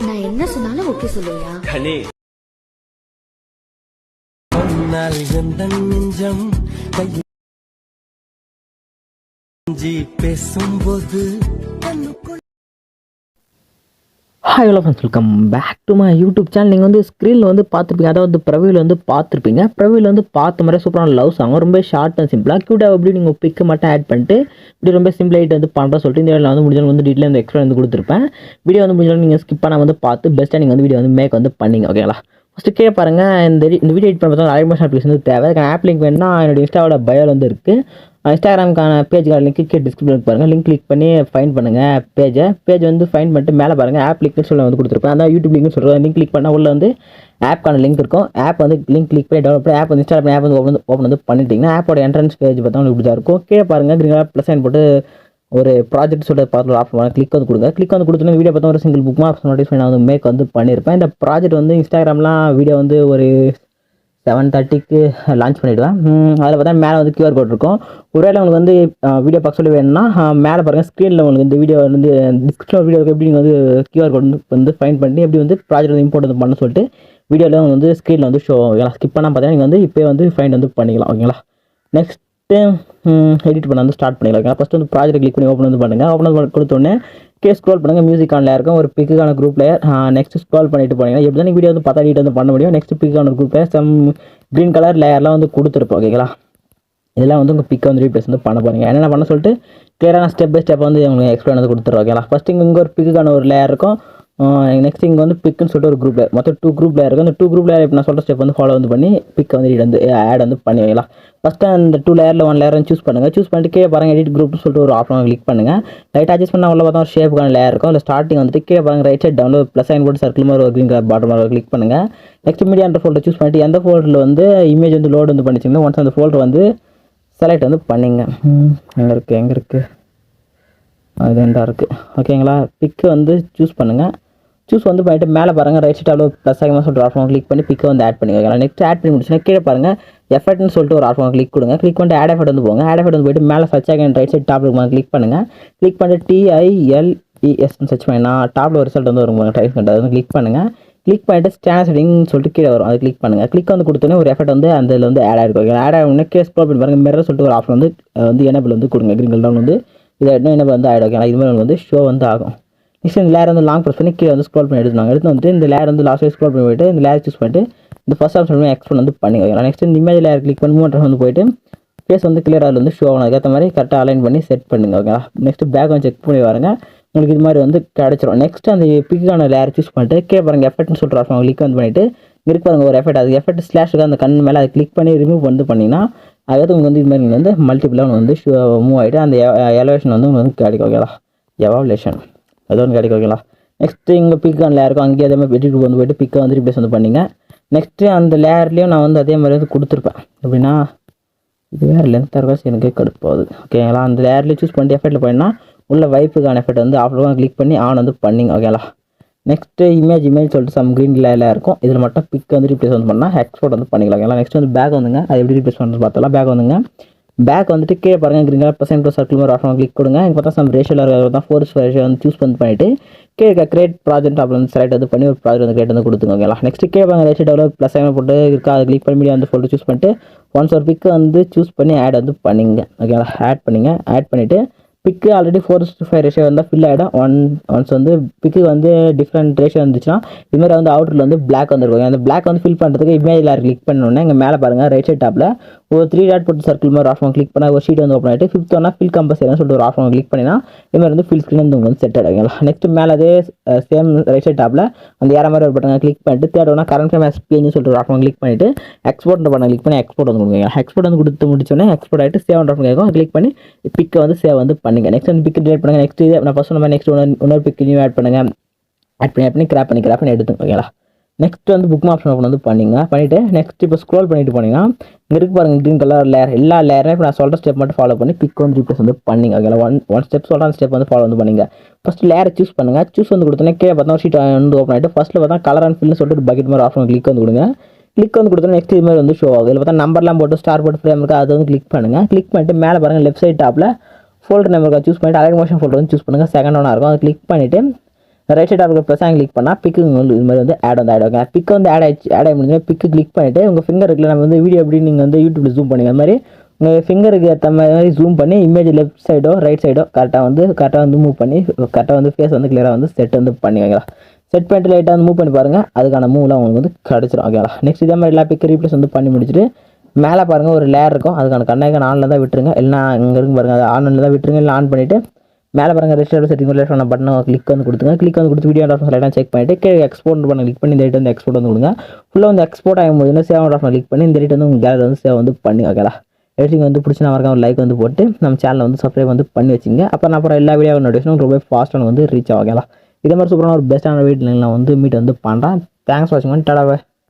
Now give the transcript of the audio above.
நான் என்ன சொன்னாலும் ஓகே சொல்லுவியா கனி. சொன்னால் எந்த நெஞ்சம் பேசும்போது hi hello friends welcome back to my YouTube channel நீங்கள் வந்து ஸ்க்ரீனில் வந்து பார்த்துருப்பீங்க. அதாவது பிரவியில் வந்து பார்த்துருப்பீங்க. பிரவியில் வந்து பார்த்த மாதிரி சூப்பரான லவ் சாங் ரொம்ப ஷார்ட் அண்ட் சிம்பிளாக க்யூட்டாக அப்படி நீங்கள் பிக்கு மட்டும் ஆட் பண்ணிட்டு இப்படி ரொம்ப சிம்பிளாகிட்டு வந்து பண்ணுற சொல்லிட்டு இந்த வீடியோவில் வந்து முடிஞ்சாலும் வந்து டீட்டெயில் வந்து எக்ஸ்ட்ரா வந்து கொடுத்துருப்பேன். வீடியோ வந்து முடிஞ்சாலும் நீங்கள் ஸ்கிப் பண்ணால் வந்து பார்த்து பெஸ்ட்டாக நீங்கள் வந்து வீடியோ வந்து மேக் வந்து பண்ணிங்க ஓகேங்களா ஃபஸ்ட்டு கே பாருங்கள் இந்த இந்த வீடியோ எடிட் பண்ணுறது அலைமோஷன் அப்ளிகேஷன் வந்து தேவை. அதுக்கான ஆப் லிங்க் வேணும்னா என்னோட இன்ஸ்டாவோட பயோவில் வந்து இருக்குது இன்ஸ்டாகிராமுக்கான பேஜுக்கான லிங்க் கீழே டிஸ்கிரிப்ஷன் பாருங்கள் லிங்க் கிளிக் பண்ணி ஃபைன் பண்ணுங்கள் பேஜை பேஜ் வந்து ஃபைன் பண்ணிட்டு மேலே பாருங்கள் ஆப் லிங்க்னு சொல்ல வந்து கொடுத்துருப்பேன். அதான் யூடியூப் லிங்க்னு சொல்கிறேன் லிங்க் கிளிக் பண்ணால் உள்ள வந்து ஆப்க்கான லிங்க் இருக்கும். ஆப் வந்து லிங்க் கிளிக் பண்ணி டவுன்லோட் பண்ணி ஆப் வந்து இன்ஸ்டால் பண்ணி ஆப் வந்து ஓப்பன் ஓப்பன் வந்து பண்ணிட்டீங்கன்னா ஆப்போட என்ட்ரன்ஸ் பேஜ் பார்த்தா இப்படி தான் இருக்கும். கீழே பாருங்கள் கிரீன் ப்ளஸ் சைன் போட்டு ஒரு ப்ராஜெக்ட் சொல்லிட்டு பார்த்து ஆஃப் பண்ண கிளிக் வந்து கொடுங்க. கிளிக் வந்து கொடுத்தோன்னே வீடியோ பார்த்தா ஒரு சிங்கிள் புக் மார்க்ஸ் நோட்டிஃபை நான் வந்து மேக் வந்து பண்ணியிருப்பேன் இந்த ப்ராஜெக்ட் வந்து இன்ஸ்டாகிராம்லாம் வீடியோ வந்து ஒரு செவன் தேர்ட்டிக்கு லான்ச் பண்ணிவிடுவேன் அதில் பார்த்தா மேலே வந்து கியூஆர் கோட் இருக்கும். ஒருவேளை உங்களுக்கு வந்து வீடியோ பார்க்க சொல்லி வேணும்னா மேலே பாருங்கள் ஸ்க்ரீனில் உங்களுக்கு இந்த வீடியோ வந்து டிஸ்கிரிப்ஷன் வீடியோ எப்படி நீங்கள் வந்து கியூஆர் கோட் வந்து ஃபைன் பண்ணி எப்படி வந்து ப்ராஜெக்ட் வந்து இம்போர்ட் பண்ண சொல்லிட்டு வீடியோவில் உங்களுக்கு வந்து ஸ்க்ரீனில் வந்து ஷோ ஓகேங்களா ஸ்கிப் பண்ணால் பார்த்தீங்கன்னா நீங்கள் வந்து இப்போ வந்து ஃபைன் வந்து பண்ணிக்கலாம் ஓகேங்களா நெக்ஸ்ட் ஃபஸ்ட்டு எடிட் பண்ண வந்து ஸ்டார்ட் பண்ணிக்கலாம் ஃபஸ்ட்டு வந்து ப்ராஜெக்ட் கிளிக் பண்ணி ஓப்பன் வந்து பண்ணுங்கள் ஓப்பன் வந்து கொடுத்தோடனே கே ஸ்க்ரோல் பண்ணுங்கள் மியூசிக் ஆனில் இருக்கும். ஒரு பிக்குக்கான குரூப் லேயர் நெக்ஸ்ட் ஸ்க்ரோல் பண்ணிட்டு போனீங்கன்னா எப்படி தான் வீடியோ வந்து பார்த்தா எடிட் வந்து பண்ண முடியும் next பிக்குக்கான group layer some green colour லேயர்லாம் வந்து கொடுத்துருப்போம் ஓகேங்களா இதெல்லாம் வந்து உங்கள் பிக்கை வந்து ரீப்ளேஸ் வந்து பண்ண போகிறீங்க என்னென்ன பண்ண சொல்லிட்டு கிளியரான ஸ்டெப் பை ஸ்டெப் வந்து உங்களுக்கு எக்ஸ்பிளைன் வந்து கொடுத்துருவோம் ஓகேங்களா ஃபஸ்ட்டு இங்கே இங்கே ஒரு பிக்குக்கான ஒரு லேயர் இருக்கும். நெக்ஸ்ட் இங்கே வந்து பிக்குன்னு சொல்லிட்டு ஒரு குரூப் லேயர் மொத்தம் டூ குரூப் லேயர் இருக்குது அந்த டூ குரூப் லேயர் இப்போ நான் சொல்கிற ஸ்டெப் வந்து ஃபாலோ வந்து பண்ணி பிக்கை வந்து வந்து ஆட் வந்து பண்ணி வைக்கலாம். ஃபஸ்ட்டு அந்த டூ லேயரில் ஒன் லேயர் வந்து சூஸ் பண்ணுங்கள் சூஸ் பண்ணிட்டு கீழே பாருங்கள் எடிட் குரூப்னு சொல்லிட்டு ஒரு ஆப்ஷன் கிளிக் பண்ணுங்கள் லைட் அட்ஜஸ்ட் பண்ணால் உள்ள பார்த்தா ஒரு ஷேப்புக்கான லேயர் இருக்கும். அதில் ஸ்டார்டிங் வந்துட்டு கீழே பாருங்க right side download plus sign போட்டு சர்க்கிள் மாதிரி ஒரு க்ரீன் கலர் பாட்டம் மாதிரி கிளிக் பண்ணுங்கள் நெக்ஸ்ட் மீடியா அந்த ஃபோல்டர் சூஸ் பண்ணிட்டு எந்த ஃபோல்டரில் வந்து இமேஜ் வந்து லோடு வந்து பண்ணிச்சிங்களோ ஒன்ஸ் அந்த ஃபோல்டர் வந்து செலக்ட் வந்து பண்ணிங்க. எங்கே இருக்குது எங்கே இருக்குது அது இருக்குது ஓகேங்களா பிக்கு வந்து சூஸ் பண்ணுங்கள் சூஸ் வந்து பண்ணிட்டு மேலே பாருங்கள் ரைட் சைட் அவ்வளோ ப்ளஸ் ஆகமாக சொல்லிட்டு ஆப்ஷன் கிளிக் பண்ணி பிக்கை வந்து ஆட் பண்ணி வைக்கலாம் நெக்ஸ்ட் ஆட் பண்ணி முடிச்சுன்னா கீழே பாருங்கள் எஃபர்ட்னு சொல்லிட்டு ஒரு ஆப்ஷன் கிளிக் கொடுங்க. கிளிக் பண்ணிட்டு ஆட் எஃபர்ட் வந்து போங்க. ஆட் எஃபர்ட் வந்து போயிட்டு மேலே சர்ச் ஆகி ரைட் சைட் டாப் இருக்கும் கிளிக் பண்ணுங்கள் கிளிக் பண்ணிட்டு டிஐஎல்இஎஸ்னு சர்ச் பண்ணினா டாப்பில் ஒரு ரிசல்ட் வந்து வரும் டைப் பண்ணுறது வந்து கிளிக் பண்ணுங்கள் கிளிக் பண்ணிட்டு ஸ்கேன் செட்டிங்னு சொல்லிட்டு கீழே வரும். அது கிளிக் பண்ணுங்கள் கிளிக் வந்து கொடுத்தோன்னே ஒரு எஃபர்ட் வந்து அந்த இதில் வந்து ஆட் ஆகிருக்கும் ஆட் ஆகணும்னா கீழே ஸ்க்ரோல் பண்ணி பாருங்கள் மிரர் சொல்லிட்டு ஒரு ஆப்ஷன் வந்து வந்து எனபிள் வந்து கொடுங்க. கிரீன் கலர் வந்து இதை எனபிள் வந்து ஆகிடும் ஓகேங்களா இது மாதிரி வந்து ஷோ வந்து ஆகும். நெக்ஸ்ட் இந்த லேயர் வந்து லாங் ப்ரெஸ் பண்ணி கீழே வந்து ஸ்க்ரோல் பண்ணி எடுத்துனாங்க எடுத்து வந்துட்டு இந்த லேயர் வந்து லாஸ்ட் ஸ்க்ரோல் பண்ணி போயிட்டு இந்த லேயர் சூஸ் பண்ணிட்டு இந்த ஃபஸ்ட் ஆப்ஷன் வந்து எக்ஸ்போன் வந்து பண்ணி வைக்கலாம் நெக்ஸ்ட் இந்த இமேஜ் லேயர் கிளிக் பண்ணி மூணு வந்து போயிட்டு ஃபேஸ் வந்து கிளியர் அதில் வந்து ஷோ ஆகணும். அதுக்கேற்ற மாதிரி கரெக்டாக அலைன் பண்ணி செட் பண்ணுங்க ஓகேங்களா நெக்ஸ்ட் பேக் வந்து செக் பண்ணி வாருங்க உங்களுக்கு இது மாதிரி வந்து கிடச்சிரும். நெக்ஸ்ட் அந்த பிக்கான லேயர் சூஸ் பண்ணிட்டு கே பாருங்க எஃபெக்ட்னு சொல்கிற ஆப்ஷன் கிளிக் வந்து பண்ணிட்டு இருக்கு பாருங்க ஒரு எஃபெக்ட் அது எஃபெக்ட் ஸ்லாஷுக்கு அந்த கண் மேலே அதை கிளிக் பண்ணி ரிமூவ் வந்து பண்ணிங்கன்னா அதாவது உங்களுக்கு வந்து இது மாதிரி நீங்கள் வந்து மல்டிபிளாக வந்து மூவ் ஆகிட்டு அந்த எலவேஷன் வந்து உங்களுக்கு வந்து கிடைக்கும் ஓகேங்களா எவாலேஷன் அது ஒன்று கிடைக்கும் ஓகேங்களா நெக்ஸ்ட்டு இங்கே பிக்கான லேயர் இருக்கும். அங்கேயே அதே மாதிரி வெட்டி வந்து போயிட்டு பிக்கை வந்து ரிப்ளேஸ் வந்து பண்ணிங்க. நெக்ஸ்ட்டு அந்த லேயர்லேயும் நான் வந்து அதே மாதிரி வந்து கொடுத்துருப்பேன். எப்படின்னா இது வேறு லென்த்தாக இருக்கும் எனக்கு கடுப்பாகுது ஓகேங்களா அந்த லேயர்லேயே சூஸ் பண்ணிட்டு எஃபெக்ட்டில் போயினா உள்ள வைப்புக்கான எஃபெக்ட் வந்து ஆஃப்லாம் கிளிக் பண்ணி ஆன் வந்து பண்ணிங்க ஓகேங்களா நெக்ஸ்ட்டு இமேஜ் இமேஜ் சொல்லிட்டு சம் க்ரீன் லேயரில் இருக்கும். இதில் மட்டும் பிக் வந்து ரீப்ளேஸ் வந்து பண்ணால் எக்ஸ்போர்ட் வந்து பண்ணிக்கலாம் ஓகேங்களா நெக்ஸ்ட் வந்து பேக் வந்துங்க. அது எப்படி ரீப்ளேஸ் பண்ணுறது பார்த்தலாம் பேக் வந்துங்க. பேக் வந்துட்டு கீழே பாருங்கள் green colour percent plus circle மாதிரி ஆப்ஷன் கிளிக் கொடுங்க. இங்கே பார்த்தா சம் ரேஷியல் இருக்கிறது தான் ஃபோர்ஸ் ரேஷியோ வந்து சூஸ் பண்ணி பண்ணிட்டு கீழே இருக்க கிரியேட் ப்ராஜெக்ட் அப்படின்னு செலக்ட் வந்து பண்ணி ஒரு ப்ராஜெக்ட் வந்து கிரியேட் வந்து கொடுத்துங்க ஓகேங்களா நெக்ஸ்ட் கீழே பாருங்கள் ரேஷியோ டெவலப் ப்ளஸ் ஐமே போட்டு இருக்கா அது கிளிக் பண்ணி மீடியா வந்து ஃபோல்டர் சூஸ் பண்ணிட்டு ஒன்ஸ் ஒரு பிக் வந்து சூஸ் பண்ணி ஆட் வந்து பண்ணிங்க. ஓகேங்களா ஆட் பண்ணிங்க. ஆட் பண்ணிவிட்டு pic already four to five ratio வந்தால் ஃபில் ஆகிடும் ஒன் ஒன்ஸ் வந்து பிக்கு வந்து டிஃப்ரெண்ட் ரேஷியோ வந்துச்சுன்னா இதுமாதிரி வந்து அவுட்டரில் வந்து பிளாக் வந்துருக்கும். அந்த பிளாக் வந்து ஃபில் பண்ணுறதுக்கு இமேஜில் கிளிக் பண்ணோன்னே இங்கே மேலே பாருங்கள் ரைட் சைட் டாப்பில் ஒரு த்ரீ டாட் போட்டு சர்க்கிள் மாதிரி ஆஃப் கிளிக் பண்ணால் ஒரு ஷீட் வந்து ஓப்பன் ஆகிட்டு ஃபிஃப்த் ஒன்னா ஃபில் கம்பல்சரின்னு சொல்லிட்டு ஒரு ஆஃப் கிளிக் பண்ணினா இதுமாதிரி வந்து ஃபில் ஸ்க்ரீன் வந்து உங்களுக்கு செட் ஆகிடுங்களா நெக்ஸ்ட் மேலே அதே சேம் ரைட் சைட் டாப்பில் அந்த ஏற மாதிரி ஒரு பட்டன் கிளிக் பண்ணிட்டு தேர்ட் ஒன்னா கரண்ட் ஃப்ரேம் எஸ்பின்னு சொல்லிட்டு ஒரு ஆஃப் கிளிக் பண்ணிட்டு எக்ஸ்போர்ட் பட்டன் கிளிக் பண்ணி எக்ஸ்போர்ட் வந்து கொடுங்க. எக்ஸ்போர்ட் வந்து கொடுத்து முடிச்சோன்னே எக்ஸ்போர்ட் ஆகிட்டு சேவ் ஆஃப் கேட்கும் கிளிக் பண்ணி பிக்கை வந்து சேவ் வந்து பண்ணுங்க. நெக்ஸ்ட் வந்து பிக் டிலேட் பண்ணுங்கள் நெக்ஸ்ட் இது நான் ஃபர்ஸ்ட் நம்ம நெக்ஸ்ட் இன்னொரு பிக் நியூ ஆட் பண்ணுங்க. ஆட் பண்ணி ஆட் பண்ணி கிராப் பண்ணி கிராப் பண்ணி எடுத்து ஓகேங்களா நெக்ஸ்ட் வந்து புக் ஆப்ஷன் ஓப்பன் வந்து பண்ணிங்க. பண்ணிவிட்டு நெக்ஸ்ட் இப்போ ஸ்க்ரோல் பண்ணிட்டு போனீங்கன்னா இங்கே இருக்கு பாருங்க க்ரீன் கலர் லேயர் எல்லா லேயரும் இப்போ நான் சொல்கிற ஸ்டெப் மட்டும் ஃபாலோ பண்ணி பிக் வந்து ரீப்ளேஸ் வந்து பண்ணிங்க ஓகேங்களா ஒன் ஒன் ஸ்டெப் சொல்கிற அந்த ஸ்டெப் வந்து ஃபாலோ வந்து பண்ணிங்க. ஃபஸ்ட் லேயரை சூஸ் பண்ணுங்கள் சூஸ் வந்து கொடுத்தோன்னே கீழே பார்த்தா ஷீட் வந்து ஓப்பன் ஆகிட்டு ஃபஸ்ட்டில் பார்த்தா கலர் அண்ட் ஃபில்னு சொல்லிட்டு பக்கெட் மாதிரி ஆப்ஷன் கிளிக் வந்து கொடுங்க. கிளிக் வந்து கொடுத்தா நெக்ஸ்ட் இது மாதிரி வந்து ஷோ ஆகும். இதில் பார்த்தா நம்பர்லாம் போட்டு ஸ்டார் போட்டு ஃப்ரேம் இருக்குது அது வந்து கிளிக் பண்ணுங்கள் கிளிக் பண்ணிட்டு மேலே பாருங்கள் லெஃப்ட் சைட் டாப்பில் ஃபோல்டர் நம்பருக்கு சூஸ் பண்ணிட்டு அலைட் மோஷன் ஃபோல்டர் வந்து சூஸ் பண்ணுங்கள் செகண்ட் ஒன்றா இருக்கும். அதை கிளிக் பண்ணிவிட்டு ரைட் சைட் இருக்கிற ப்ரெஸ் கிளிக் பண்ணால் பிக்கு வந்து இது மாதிரி வந்து ஆட் வந்து ஆட் ஆகும். பிக்கு வந்து ஆட் ஆயிடுச்சு ஆட் ஆகி முடிஞ்சு பிக்கு கிளிக் பண்ணிவிட்டு உங்கள் ஃபிங்கர் இருக்குல்ல நம்ம வந்து வீடியோ எப்படி நீங்கள் வந்து யூடியூப்பில் ஜூம் பண்ணுங்க. அது மாதிரி உங்கள் ஃபிங்கருக்கு ஏற்ற மாதிரி ஜூம் பண்ணி இமேஜ் லெஃப்ட் சைடோ ரைட் சைடோ கரெக்டாக வந்து கரெக்டாக வந்து மூவ் பண்ணி கரெக்டாக வந்து ஃபேஸ் வந்து கிளியராக வந்து செட் வந்து பண்ணி வைக்கலாம் செட் பண்ணிட்டு லைட்டாக வந்து மூவ் பண்ணி பாருங்கள் அதுக்கான மூவ்லாம் உங்களுக்கு வந்து கிடச்சிரும். ஓகேங்களா? நெக்ஸ்ட் இதே மாதிரி எல்லா பிக்கு ரீப்ளேஸ் வந்து பண்ணி முடிச்சுட்டு மேலே பாருங்கள் ஒரு லேயர் இருக்கும். அதுக்கான கண்ணாய்க்கான ஆனில் தான் விட்டுருங்க. இல்லைனா இங்கே இருக்கு பாருங்கள் அது ஆனில் தான் விட்டுருங்க. இல்லை ஆன் பண்ணிவிட்டு மேலே பாருங்கள் ரெஜிஸ்டர் செட்டிங் ரிலேட் பண்ண பட்டனை கிளிக் வந்து கொடுத்துங்க கிளிக் வந்து கொடுத்து வீடியோ ஆஃப் லைட்டாக செக் பண்ணிட்டு கீழே எக்ஸ்போர்ட் பண்ண கிளிக் பண்ணி இந்த ரேட் வந்து எக்ஸ்போர்ட் வந்து கொடுங்க. ஃபுல்லாக வந்து எக்ஸ்போர்ட் ஆகும் போது சேவ் ஆஃப் கிளிக் பண்ணி இந்த ரேட் வந்து உங்கள் கேலரி வந்து சேவ் வந்து பண்ணி வைக்கலாம் எடிட்டிங் வந்து பிடிச்சி நான் ஒரு லைக் வந்து போட்டு நம்ம சேனலை வந்து சப்ஸ்கிரைப் வந்து பண்ணி வச்சுங்க. அப்போ நான் அப்புறம் எல்லா வீடியோ நோட்டிஃபிகேஷன் ரொம்ப ஃபாஸ்ட்டாக வந்து ரீச் ஆகலாம் இதே மாதிரி சூப்பரான ஒரு பெஸ்ட்டான வீட்டில் நான் வந்து மீட் வந்து பண்ணுறேன் தேங்க்ஸ் வாட்சிங் டாடா.